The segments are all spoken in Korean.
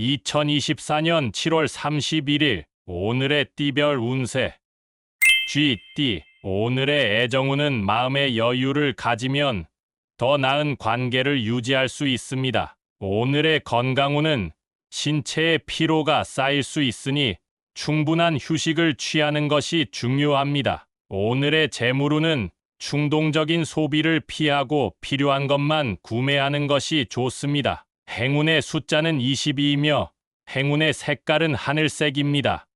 2024년 7월 31일 오늘의 띠별 운세 쥐띠 오늘의 애정운은 마음의 여유를 가지면 더 나은 관계를 유지할 수 있습니다. 오늘의 건강운은 신체의 피로가 쌓일 수 있으니 충분한 휴식을 취하는 것이 중요합니다. 오늘의 재물운은 충동적인 소비를 피하고 필요한 것만 구매하는 것이 좋습니다. 행운의 숫자는 22이며 행운의 색깔은 하늘색입니다.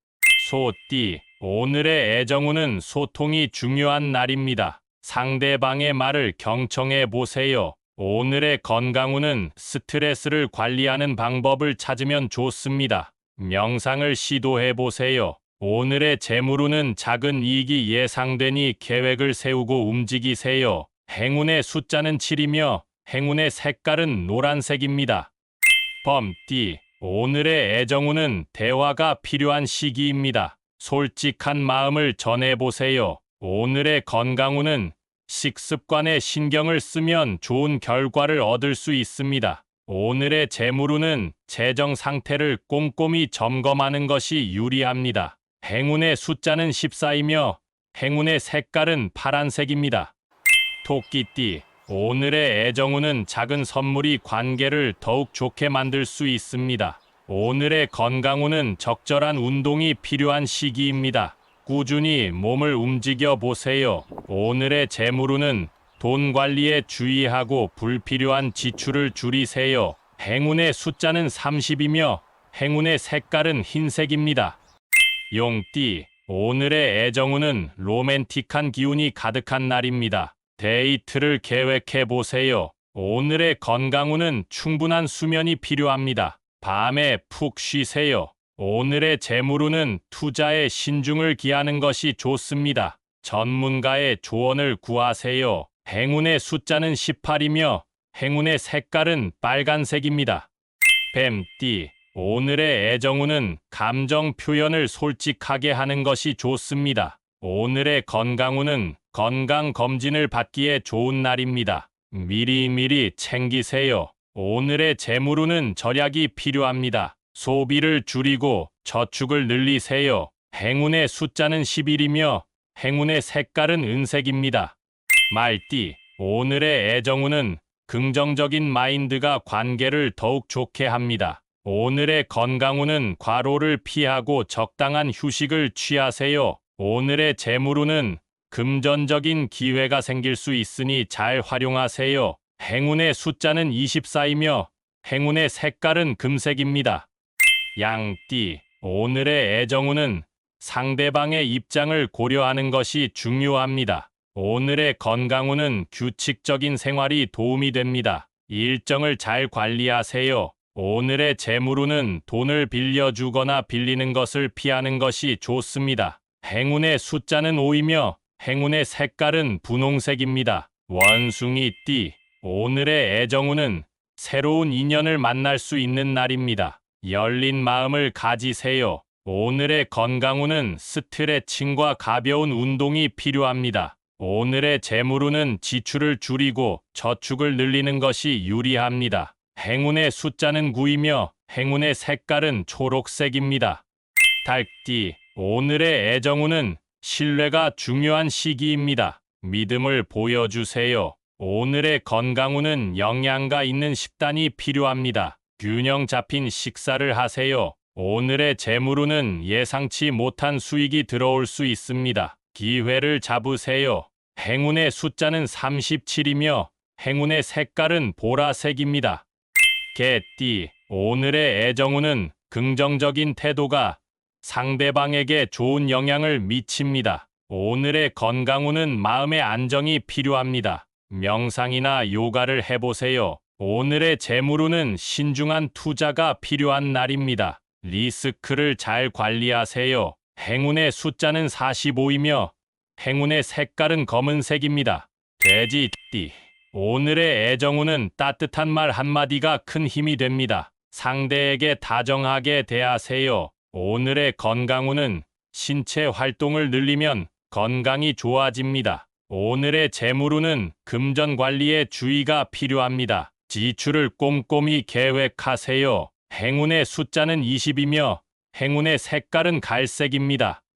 소띠, 오늘의 애정운은 소통이 중요한 날입니다. 상대방의 말을 경청해 보세요. 오늘의 건강운은 스트레스를 관리하는 방법을 찾으면 좋습니다. 명상을 시도해 보세요. 오늘의 재물운은 작은 이익이 예상되니 계획을 세우고 움직이세요. 행운의 숫자는 7이며 행운의 색깔은 노란색입니다. 범띠, 오늘의 애정운은 대화가 필요한 시기입니다. 솔직한 마음을 전해보세요. 오늘의 건강운은 식습관에 신경을 쓰면 좋은 결과를 얻을 수 있습니다. 오늘의 재물운은 재정 상태를 꼼꼼히 점검하는 것이 유리합니다. 행운의 숫자는 14이며 행운의 색깔은 파란색입니다. 토끼띠, 오늘의 애정운은 작은 선물이 관계를 더욱 좋게 만들 수 있습니다. 오늘의 건강운은 적절한 운동이 필요한 시기입니다. 꾸준히 몸을 움직여 보세요. 오늘의 재물운은 돈 관리에 주의하고 불필요한 지출을 줄이세요. 행운의 숫자는 30이며 행운의 색깔은 흰색입니다. 용띠, 오늘의 애정운은 로맨틱한 기운이 가득한 날입니다. 데이트를 계획해 보세요. 오늘의 건강운은 충분한 수면이 필요합니다. 밤에 푹 쉬세요. 오늘의 재물운은 투자에 신중을 기하는 것이 좋습니다. 전문가의 조언을 구하세요. 행운의 숫자는 18이며 행운의 색깔은 빨간색입니다. 뱀띠, 오늘의 애정운은 감정 표현을 솔직하게 하는 것이 좋습니다. 오늘의 건강운은 건강 검진을 받기에 좋은 날입니다. 미리미리 챙기세요. 오늘의 재물운은 절약이 필요합니다. 소비를 줄이고 저축을 늘리세요. 행운의 숫자는 11이며 행운의 색깔은 은색입니다. 말띠, 오늘의 애정운은 긍정적인 마인드가 관계를 더욱 좋게 합니다. 오늘의 건강운은 과로를 피하고 적당한 휴식을 취하세요. 오늘의 재물운은 금전적인 기회가 생길 수 있으니 잘 활용하세요. 행운의 숫자는 24이며 행운의 색깔은 금색입니다. 양띠, 오늘의 애정운은 상대방의 입장을 고려하는 것이 중요합니다. 오늘의 건강운은 규칙적인 생활이 도움이 됩니다. 일정을 잘 관리하세요. 오늘의 재물운은 돈을 빌려주거나 빌리는 것을 피하는 것이 좋습니다. 행운의 숫자는 5이며 행운의 색깔은 분홍색입니다. 원숭이 띠, 오늘의 애정운은 새로운 인연을 만날 수 있는 날입니다. 열린 마음을 가지세요. 오늘의 건강운은 스트레칭과 가벼운 운동이 필요합니다. 오늘의 재물운은 지출을 줄이고 저축을 늘리는 것이 유리합니다. 행운의 숫자는 9이며 행운의 색깔은 초록색입니다. 달띠, 오늘의 애정운은 신뢰가 중요한 시기입니다. 믿음을 보여주세요. 오늘의 건강운은 영양가 있는 식단이 필요합니다. 균형 잡힌 식사를 하세요. 오늘의 재물운은 예상치 못한 수익이 들어올 수 있습니다. 기회를 잡으세요. 행운의 숫자는 37이며 행운의 색깔은 보라색입니다. 개띠, 오늘의 애정운은 긍정적인 태도가 상대방에게 좋은 영향을 미칩니다. 오늘의 건강운은 마음의 안정이 필요합니다. 명상이나 요가를 해보세요. 오늘의 재물운은 신중한 투자가 필요한 날입니다. 리스크를 잘 관리하세요. 행운의 숫자는 45이며 행운의 색깔은 검은색입니다. 돼지 띠. 오늘의 애정운은 따뜻한 말 한마디가 큰 힘이 됩니다. 상대에게 다정하게 대하세요. 오늘의 건강운은 신체 활동을 늘리면 건강이 좋아집니다. 오늘의 재물운은 금전 관리에 주의가 필요합니다. 지출을 꼼꼼히 계획하세요. 행운의 숫자는 20이며 행운의 색깔은 갈색입니다.